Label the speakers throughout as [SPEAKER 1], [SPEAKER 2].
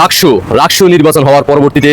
[SPEAKER 1] রাকসু রাকসু নির্বাচন হওয়ার পরবর্তীতে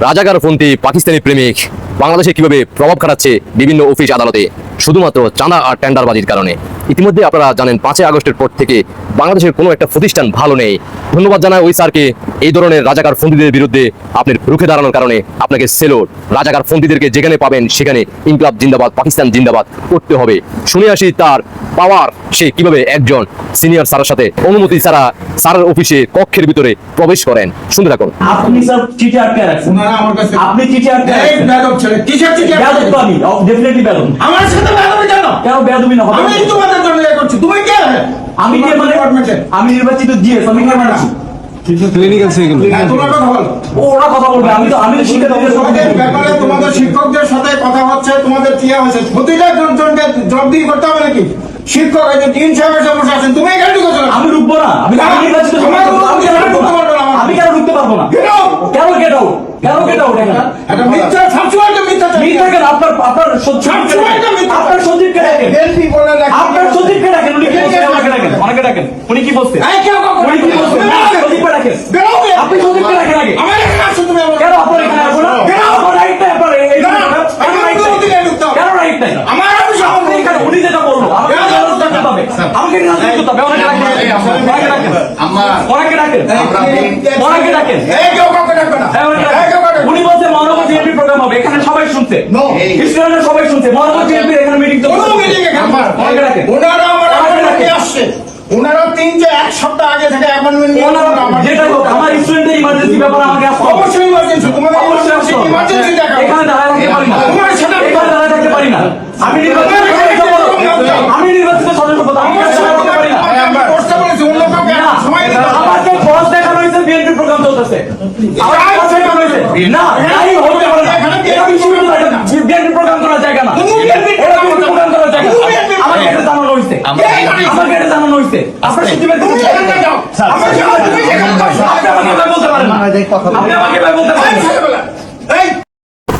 [SPEAKER 1] রাজাকারপন্থী পাকিস্তানি প্রেমিক বাংলাদেশে কীভাবে প্রভাব খাটাচ্ছে বিভিন্ন অফিস আদালতে? শুধুমাত্র চাঁদা আর টেন্ডারবাজির কারণে। ইতিমধ্যে আপনারা জানেন পাঁচই আগস্টের পর থেকে বাংলাদেশের কোনো একটা প্রতিষ্ঠান ভালো নেই। ধন্যবাদ জানাই ওই স্যারকে। এই ধরনের রাজাকার ফন্দিদের বিরুদ্ধে আপনি রুখে দাঁড়ানোর কারণে আপনাকে সেলোর। রাজাকার ফন্দিদেরকে যেখানে পাবেন সেখানে ইনকলাব জিন্দাবাদ পাকিস্তান জিন্দাবাদ করতে হবে। শুনে আসি তার পাওয়ার সে কীভাবে একজন সিনিয়র স্যারের সাথে অনুমতি ছাড়া স্যারের অফিসে কক্ষের ভিতরে প্রবেশ করেন। শুনতে থাকুন।
[SPEAKER 2] আপনি স্যার চিঠি আটকে রাখছেন।
[SPEAKER 3] আমার কাছে
[SPEAKER 2] আপনি চিঠি আটকে
[SPEAKER 3] এই
[SPEAKER 2] রাখছেন।
[SPEAKER 3] ছেলে কিসের চিঠি
[SPEAKER 2] বেয়াদব তো আমি ডেফিনেটলি বেয়াদব।
[SPEAKER 3] আমার সাথে বেদবি কেন
[SPEAKER 2] বেয়াদবি না হবে
[SPEAKER 3] আমি তোমাদের জন্য ইয়ে করছি তুমি কে?
[SPEAKER 2] আমি কে মানে
[SPEAKER 3] ডিপার্টমেন্টে
[SPEAKER 2] আমি নির্বাচিত জিএস আমি কে মানে
[SPEAKER 4] ক্লিনিক্যাল সেগুলো
[SPEAKER 3] হ্যাঁ তোমরা কথা বলো।
[SPEAKER 2] ওরা কথা বলবে আমি তো আমি তো সাথে
[SPEAKER 3] ব্যাপারে তোমাদের শিক্ষকদের সাথে কথা হচ্ছে তোমাদের কি হয়েছে? প্রতিটা জনকে জবাবদিহি করতে হবে নাকি? শিক্ষক তিন বসে আছেন তুমি এখানে ঢুকেছো
[SPEAKER 2] আমি না কেন
[SPEAKER 3] ঢুকতে পারব
[SPEAKER 2] না?
[SPEAKER 3] না,
[SPEAKER 2] আমি কেন ঢুকতে পারব না? কেন গেট আউট কেন গেট আউট এখানে?
[SPEAKER 3] একটা মিথ্যা সবসময় মিথ্যা। চাই।
[SPEAKER 2] মিথ্যা কেন? আপনার আপনার
[SPEAKER 3] সবসময়
[SPEAKER 2] আপনার সচিবকে ডাকেন
[SPEAKER 3] BNP বলে লেখা-
[SPEAKER 2] আপনার সচিবকে ডাকেন উনি কি বলছেন আমাকে ডাকেন অনেকে ডাকেন উনি কি বলছেন
[SPEAKER 3] এই, কেউ কাউকে
[SPEAKER 2] উনি কি
[SPEAKER 3] ডাকবে না।
[SPEAKER 2] বলছেন না, সচিবকে ডাকেন
[SPEAKER 3] বেরো বে।
[SPEAKER 2] আপনি সচিবকে ডাকেন আগে
[SPEAKER 3] আমার এখানে আসো তুমি আমার-
[SPEAKER 2] কেন আপনার এখানে আসব না
[SPEAKER 3] কেন?
[SPEAKER 2] আপনার রাইট নাই আপনার এই- এই-
[SPEAKER 3] না,
[SPEAKER 2] কেন
[SPEAKER 3] আমার
[SPEAKER 2] right নাই?
[SPEAKER 3] অনুমতি নেই ঢুকতে হবে।
[SPEAKER 2] কেন রাইট নাই
[SPEAKER 3] আমার অফিসে
[SPEAKER 2] আপনি এখানে উনি যেটা বলল আমাকে
[SPEAKER 3] কেন?
[SPEAKER 2] জানার দরকার হবে আমাকে জানার দরকার হবে অনেকে ডাকেন অনেকে ডাকেন অনেকে ডাকেন। অনেকে ডাকেন।
[SPEAKER 3] কেউ কাউকে ডাকবে না।
[SPEAKER 2] হ্যাঁ। উনি বলছে মহানগর বিএনপি প্রোগ্রাম হবে এখানে সবাই শুনছে।
[SPEAKER 3] No.
[SPEAKER 2] সবাই শুনছে। মহানগর বিএনপি এখানে মিটিং
[SPEAKER 3] meeting এখানে
[SPEAKER 2] ডাকেন।
[SPEAKER 3] ওনারা আমার appointment আসছে। ওনারা তিন যে এক সপ্তাহ আগে থেকে অ্যাপয়েন্টমেন্ট নিয়ে
[SPEAKER 2] ওনারা যেটা হোক আমার স্টুডেন্টের ইমার্জেন্সি ব্যাপারে আমাকে আসতে
[SPEAKER 3] অবশ্যই ইমার্জেন্সি তোমাদের
[SPEAKER 2] অবশ্যই।
[SPEAKER 3] ইমার্জেন্সি দেখা
[SPEAKER 2] এখানে দাঁড়ায় থাকতে পারি না
[SPEAKER 3] তোমার সাথে
[SPEAKER 2] এখানে দাঁড়ায় থাকতে পারি না আমি নির্বাচিত সদস্য আমি নির্বাচিত সদস্য পদ, আমি এখানে দাঁড়ায় থাকতে পারি না
[SPEAKER 3] আমি করতে বলেছি অন্য কাউকে
[SPEAKER 2] না,
[SPEAKER 3] সময় দিতে হবে।
[SPEAKER 2] আমাকে বস দেখানো হয়েছে হয়েছে না তাই হতে পারে না এটা বিশ্ববিদ্যালয় বিএনপি প্রোগ্রাম করার জায়গা না এটা বিএনপি প্রোগ্রাম করার জায়গা আমাকে এটা জানানো হয়েছে আমাকে এটা জানানো হয়েছে আপনার সচিবের
[SPEAKER 3] তুমি সেখানে যাও আমার সাথে তুমি সেখানে যাও।
[SPEAKER 2] আপনি আমাকে বলতে পারেন আপনি আমাকে বলতে পারেন না
[SPEAKER 3] ছেলেবেলা। এই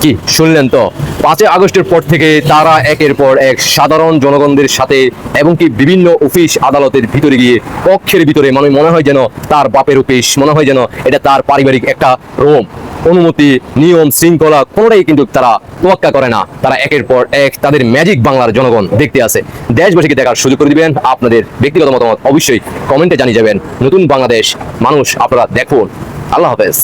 [SPEAKER 1] কি? শুনলেন তো? পাঁচই আগস্টের পর থেকে তারা একের পর এক সাধারণ জনগণদের সাথে এবং কি বিভিন্ন অফিস আদালতের ভিতরে গিয়ে কক্ষের ভিতরে মানে মনে হয় যেন তার বাপের অফিস, মনে হয় যেন এটা তার পারিবারিক একটা রোম। অনুমতি, নিয়ম, শৃঙ্খলা কোনোটাই কিন্তু তারা তোয়াক্কা করে না। তারা একের পর এক তাদের ম্যাজিক বাংলার জনগণ দেখতে আসে। দেশবাসীকে দেখার সুযোগ করে দিবেন। আপনাদের ব্যক্তিগত মতামত অবশ্যই কমেন্টে জানিয়ে যাবেন। নতুন বাংলাদেশ, মানুষ আপনারা দেখুন। আল্লাহ হাফেজ।